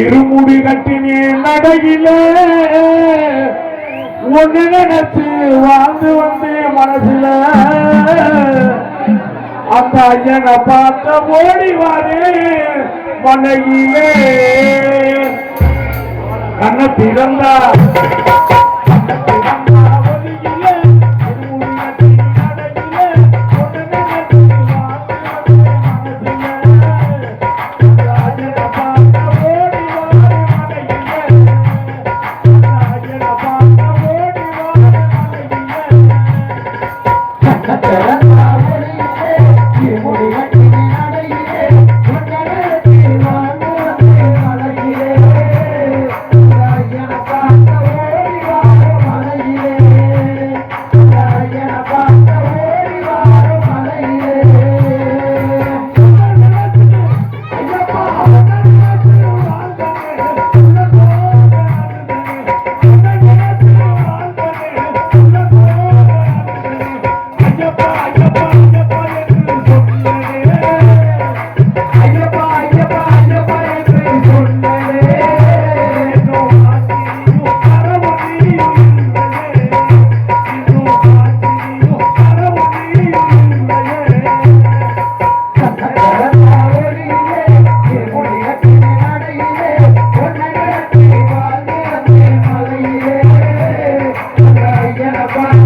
இருமுடி கட்டினே நடையில ஒண்ணு நினைச்சு வாழ்ந்து வந்தே மனசுல. அந்த ஐயனை பார்த்த ஓடி வாரே மனையிலே கண்ண திறந்தா papá.